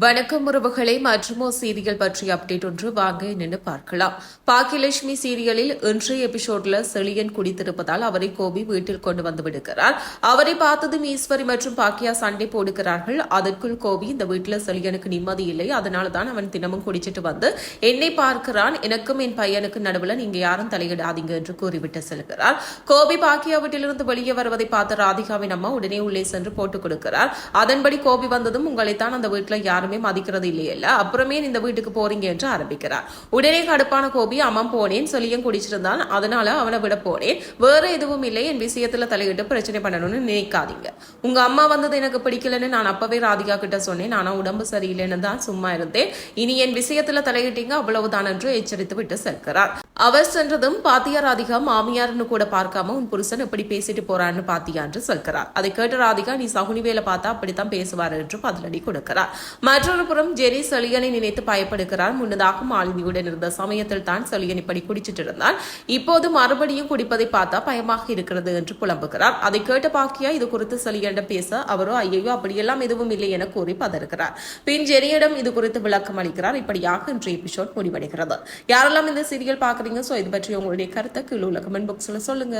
வணக்கம் உறவுகளை மற்றுமோ சீரியல் பற்றிய அப்டேட் ஒன்று வாங்க நின்று பார்க்கலாம். பாக்கியலட்சுமி சீரியலில் இன்றைய எபிசோட்ல செழியன் குடித்திருப்பதால் அவரை கோபி வீட்டில் கொண்டு வந்து விடுகிறார். அவரை பார்த்ததும் ஈஸ்வரி மற்றும் பாக்கியா சண்டை போடுகிறார்கள். அதற்குள் கோபி இந்த வீட்டில் செழியனுக்கு நிம்மதி இல்லை. அதனால தான் அவன் தினமும் குடிச்சிட்டு வந்து என்னை பார்க்கிறான். எனக்கும் என் பையனுக்கு நடுவில் நீங்க யாரும் தலையிடாதீங்க என்று கூறிவிட்டு செல்கிறார். கோபி பாக்கியா வீட்டிலிருந்து வெளியே வருவதை பார்த்த ராதிகாவின் அம்மா உடனே உள்ளே சென்று போட்டுக் கொடுக்கிறார். அதன்படி கோபி வந்ததும் உங்களைத்தான் அந்த வீட்டில் யார் யாருமே மதிக்கிறது இல்லையல்ல. அப்புறமே இந்த வீட்டுக்கு போறீங்க என்று ஆரம்பிக்கிறார். உடனே கடுப்பான கோபி அம்மா போனேன். சொல்லியும் குடிச்சிருந்தான் அதனால அவனை விட போனேன். வேற எதுவும் இல்லை. என் விஷயத்துல தலையிட்டு பிரச்சனை பண்ணணும்னு நினைக்காதீங்க. உங்க அம்மா வந்தது எனக்கு பிடிக்கலன்னு நான் அப்பவே ராதிகா கிட்ட சொன்னேன். ஆனா உடம்பு சரியில்லைன்னு தான் சும்மா இருந்தேன். இனி என் விஷயத்துல தலையிட்டீங்க அவ்வளவுதான் என்று எச்சரித்து விட்டு செல்கிறார். அவர் சென்றதும் பாத்தியா ராதிகா மாமியார்னு கூட பார்க்காம உன் புருஷன் எப்படி பேசிட்டு போறான்னு பாத்தியா என்று சொல்கிறார். அதை கேட்ட ராதிகா நீ சகுனி வேலை பார்த்தா அப்படித்தான் பேசுவார் என்று பதிலடி கொடுக்கிறார். மற்றொரு புறம் ஜெரி செலியனை நினைத்து பயப்படுகிறார். முன்னதாக மாலினியுடன் இருந்த சமயத்தில் தான் செலியன் இப்படி குடிச்சிட்டு இருந்தான். இப்போது மறுபடியும் குடிப்பதை பார்த்தா பயமாக இருக்கிறது என்று புலம்புகிறார். அதை கேட்ட பாக்கியா இது குறித்து செலியனிடம் பேச அவரோ ஐயோ அப்படியெல்லாம் எதுவும் இல்லை என கூறி பதறுகிறார். பின் ஜெரியிடம் இது குறித்து விளக்கம் அளிக்கிறார். இப்படியாக இன்றைய எபிசோட் முடிவடைகிறது. யாரெல்லாம் இந்த சீரியல் பாக்குறீங்க சோ இது பற்றி உங்களுடைய கருத்தை கீழே உள்ள கமெண்ட் பாக்ஸில் சொல்லுங்க.